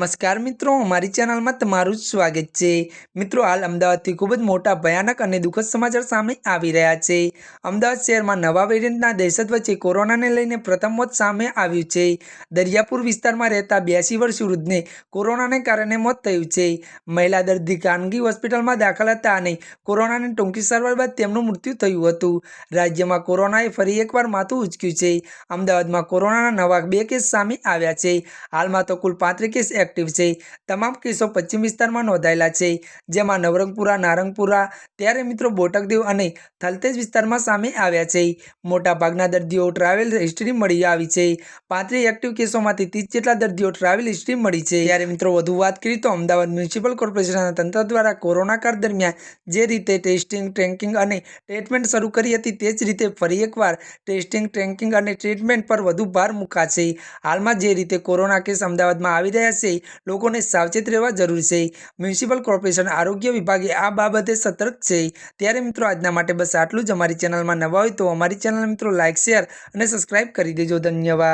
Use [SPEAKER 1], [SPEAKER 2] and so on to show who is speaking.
[SPEAKER 1] નમસ્કાર મિત્રો, અમારી ચેનલમાં તમારું સ્વાગત છે. મિત્રો, હાલ અમદાવાદથી ખૂબ જ મોટા, ભયાનક અને દુઃખદ સમાચાર સામે આવી રહ્યા છે. અમદાવાદ શહેરમાં નવા વેરિયન્ટના દહેશત વચ્ચે કોરોનાને લઈને પ્રથમ મોત સામે આવ્યું છે. દરિયાપુર વિસ્તારમાં રહેતા બ્યાસી વર્ષ વૃદ્ધને કોરોનાને કારણે મોત થયું છે. મહિલા દર્દી ખાનગી હોસ્પિટલમાં દાખલ હતા અને કોરોનાની ટૂંકી સારવાર બાદ તેમનું મૃત્યુ થયું હતું. રાજ્યમાં કોરોનાએ ફરી એકવાર માથું ઉચક્યું છે. અમદાવાદમાં કોરોનાના નવા બે કેસ સામે આવ્યા છે. હાલમાં તો કુલ પાંત્રીસ કેસ એક્ટિવ છે. તમામ કેસો પશ્ચિમ વિસ્તારમાં નોંધાયેલા છે. જેમાં નવરંગપુરા, નારંગપુરા, ત્યારે મિત્રો બોટકદેવ અને થલતેજ વિસ્તારમાં સામે આવ્યા છે. મોટાભાગના દર્દીઓ ટ્રાવેલ હિસ્ટ્રી મળી આવી છે. પાંત્રીસ એક્ટિવ કેસોમાંથી ત્રીસ જેટલા દર્દીઓ ટ્રાવેલ હિસ્ટ્રી મળી છે. ત્યારે મિત્રો વધુ વાત કરીએ તો અમદાવાદ મ્યુનિસિપલ કોર્પોરેશનના તંત્ર દ્વારા કોરોના કાળ દરમિયાન જે રીતે ટેસ્ટિંગ ટ્રેકિંગ અને ટ્રીટમેન્ટ શરૂ કરી હતી તે જ રીતે ફરી એકવાર ટેસ્ટિંગ ટ્રેકિંગ અને ટ્રીટમેન્ટ પર વધુ ભાર મુકાશે. હાલમાં જે રીતે કોરોના કેસ અમદાવાદમાં આવી રહ્યા છે લોકોને સાવચેત રહેવા જરૂરી છે. મ્યુનિસિપલ કોર્પોરેશન આરોગ્ય વિભાગે આ બાબતે સતર્ક છે. ત્યારે મિત્રો આજના માટે બસ આટલું જ. અમારી ચેનલમાં નવા હોય તો અમારી ચેનલ મિત્રો લાઇક શેર અને સબસ્ક્રાઇબ કરી દેજો. ધન્યવાદ.